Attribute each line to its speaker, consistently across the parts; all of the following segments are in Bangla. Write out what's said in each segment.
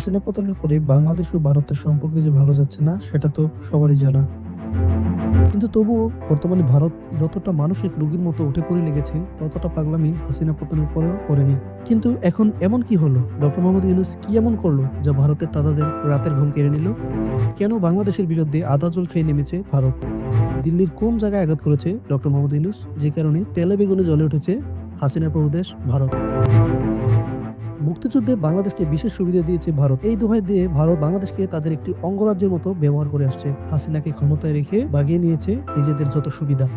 Speaker 1: হাসিনা পতনের পরে বাংলাদেশ ও ভারতের সম্পর্ক যে ভালো যাচ্ছে না, সেটা তো সবারই জানা। কিন্তু তবুও বর্তমানে ভারত যতটা মানসিক রোগীর মতো উঠে পড়ে লেগেছে, ততটা পাগলামি হাসিনা পতনের পরেও করেনি। কিন্তু এখন এমন কি হলো? ডক্টর মোহাম্মদ ইউনুস কি এমন করল যা ভারতের তাদের রাতের ঘুম কেড়ে নিল? কেন বাংলাদেশের বিরুদ্ধে আদা জল খেয়ে নেমেছে ভারত? দিল্লির কোন জায়গায় আঘাত করেছে ডক্টর মোহাম্মদ ইউনুস? যে কারণে তেলে বেগুনে জ্বলে উঠেছে হাসিনা প্রদেশ ভারত। মুক্তিযুদ্ধে বাংলাদেশকে বিশেষ সুবিধা দিয়েছে ভারত। এই দোহাই দিয়ে ভারত বাংলাদেশকে তাদের একটি অঙ্গরাজ্যের মতো ব্যবহার করে আসছে। হাসিনাকে ক্ষমতায় রেখে বাগিয়ে নিয়েছে নিজেদের যত সুবিধা।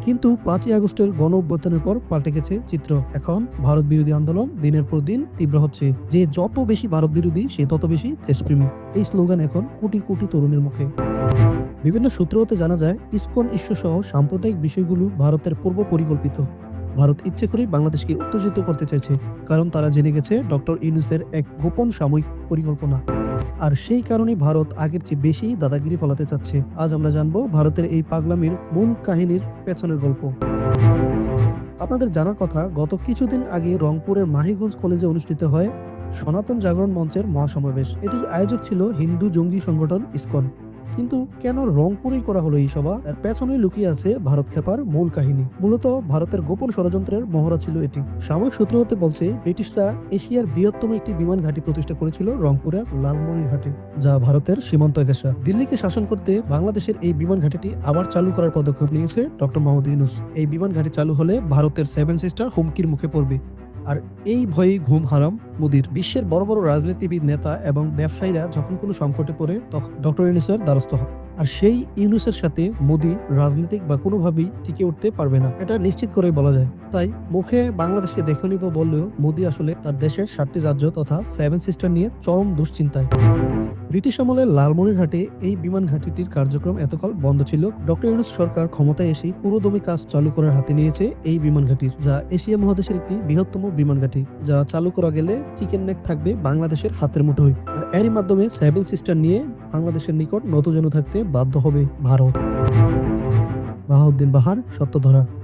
Speaker 1: কিন্তু পাঁচই আগস্টের গণ অভ্যুত্থানের পর পাল্টে গেছে চিত্র। এখন ভারত বিরোধী আন্দোলন দিনের পর দিন তীব্র হচ্ছে। যে যত বেশি ভারত বিরোধী, সে তত বেশি দেশপ্রেমী। এই স্লোগান এখন কোটি কোটি তরুণের মুখে। বিভিন্ন সূত্র হতে জানা যায়, ইসকন ইস্যু সহ সাম্প্রদায়িক বিষয়গুলো ভারতের পূর্ব পরিকল্পিত ভারত ইচ্ছে করেই বাংলাদেশকে উত্তেজিত করতে চাইছে, কারণ তারা জেনে গেছে ডক্টর ইউনুসের এক গোপন সাময়িক পরিকল্পনা। আর সেই কারণে ভারত আগের চেয়ে বেশি দাদাগিরি ফলাতে চাচ্ছে। আজ আমরা জানব ভারতের এই পাগলামির মূল কাহিনীর পেছনের গল্প। আপনাদের জানার কথা, গত কিছুদিন আগে রংপুরের মাহিগঞ্জ কলেজে অনুষ্ঠিত হয় সনাতন জাগরণ মঞ্চের মহাসমাবেশ। এটির আয়োজক ছিল হিন্দু জঙ্গি সংগঠন ইসকন। কিন্তু কেন রংপুরেই করা হলো এই সভা? এর পেছনেই লুকিয়ে আছে ভারত খেপার মূল কাহিনী। মূলত ভারতের গোপন ষড়যন্ত্রের মহড়া ছিল এটি। সাময়িক সূত্র হতে বলছে, ব্রিটিশরা এশিয়ার বৃহত্তম একটি বিমান ঘাঁটি প্রতিষ্ঠা করেছিল রংপুরের লালমনির ঘাটে, যা ভারতের সীমান্ত এলাকা দিল্লিকে শাসন করতে বাংলাদেশের এই বিমান ঘাঁটিটি আবার চালু করার পদক্ষেপ নিয়েছে ডক্টর মোহাম্মদ ইউনুস। এই বিমান ঘাঁটি চালু হলে ভারতের সেভেন সিস্টার হুমকির মুখে পড়বে। আর এই ভয়েই ঘুম হারাম মোদির। বিশ্বের বড় বড় রাজনীতিবিদ, নেতা এবং ব্যবসায়ীরা যখন কোনো সংকটে পড়ে তখন ডক্টর ইউনিসের দ্বারস্থ হয় আর সেই ইউনুসের সাথে মোদি রাজনৈতিক বা কোনোভাবেই টিকে উঠতে পারবে না। এটা নিশ্চিত করেই বলা যায়। তাই মুখে বাংলাদেশকে দেখে নিব বললেও মোদি আসলে তার দেশের সাতটি রাজ্য তথা সেভেন সিস্টার নিয়ে চরম দুশ্চিন্তায়। ব্রিটিশ আমলে লালমনিরহাটে এই বিমান ঘাঁটিটির কার্যক্রম এতকাল বন্ধ ছিল। ডক্টর ইউনুস সরকার ক্ষমতায় এসে পুরোদমে কাজ চালু করার হাতে নিয়েছে এই বিমান ঘাঁটির, যা এশিয়া মহাদেশের একটি বৃহত্তম বিমান ঘাঁটি, যা চালু করা গেলে চিকেন নেক থাকবে বাংলাদেশের হাতের মুঠোয়। আর এরই মাধ্যমে সেভেন সিস্টার নিয়ে বাংলাদেশের নিকট নতজন থাকতে বাধ্য হবে ভারত। বাহাউদ্দিন বাহার সত্যধরা।